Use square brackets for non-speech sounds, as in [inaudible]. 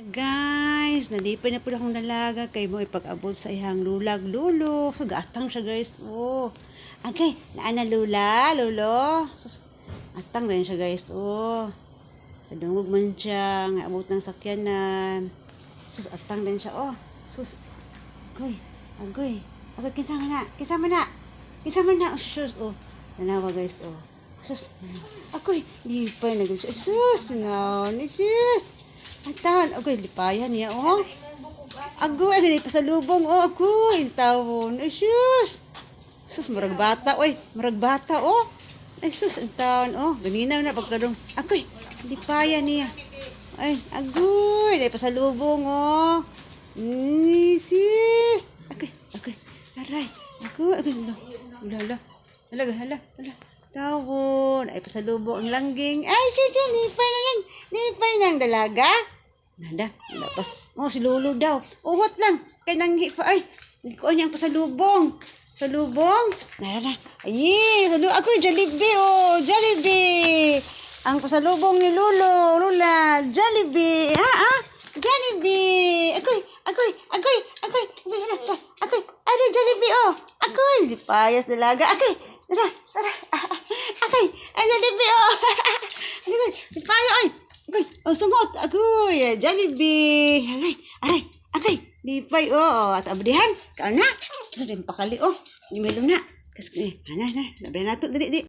Guys, nalipay na po akong dalaga kay mo ipag-abot sa ihang lulag lulo. So, gaatang siya guys. Oh. Okay, naan na lula, lulo. Atang rin siya guys. Oh. Kadungog man siya, nga abot ng sakyanan. Sus, atang din siya. Oh, sus. Agoy, agoy. Agoy, kisama na, kisama na. Kisama na. Oh, sus, oh. Tanawa guys, oh. Sus, agoy, lipay na guys. Sus, no, ni sus. Atahan, agoy, lipayan niya, oh. Agoy, ano pa sa lubong, oh, agoy, tawon. Ay, sus. Sus, marag bata, oy, marag bata, oh. Ay, sus, ang taon, oh. Ganina na, pagkadong, agoy, lipayan niya. Ay, agoy, pa sa lubong, oh. Mm, sis. Agoy, agoy, aray. Agoy, agoy, hala, hala, hala. Hala, hala. Tawon, ay pasalubong ang langging. Ay, sige, nipay na lang. Nipay ang dalaga. Nada, lapas. Oh, si Lolo daw. Uwat lang. Kay nang. Ay, hindi ko niyang pasalubong. Salubong. Nada na. Ay, salu ako Jollibee, oh. Jollibee. Ang pasalubong ni Lolo. Lula, Jollibee. Ha, ha? Jollibee. Ako'y, ako'y, ako'y, ako'y, ako'y, ako'y, ako'y, ano, Jollibee, oh. Ako'y, di payas dalaga. Ako'y, tara, tara. [laughs] Ako'y, ay, Jollibee, oh. [laughs] Ako'y, di payo, ay. Ako'y, oh, sumot. Ako'y, Jollibee. Aray, aray, ako'y, di pay, oh. At abdihan, kaan na. Sa pakali, oh. Di melo na. Kasi, eh, ana, na, labi na to, dali, di.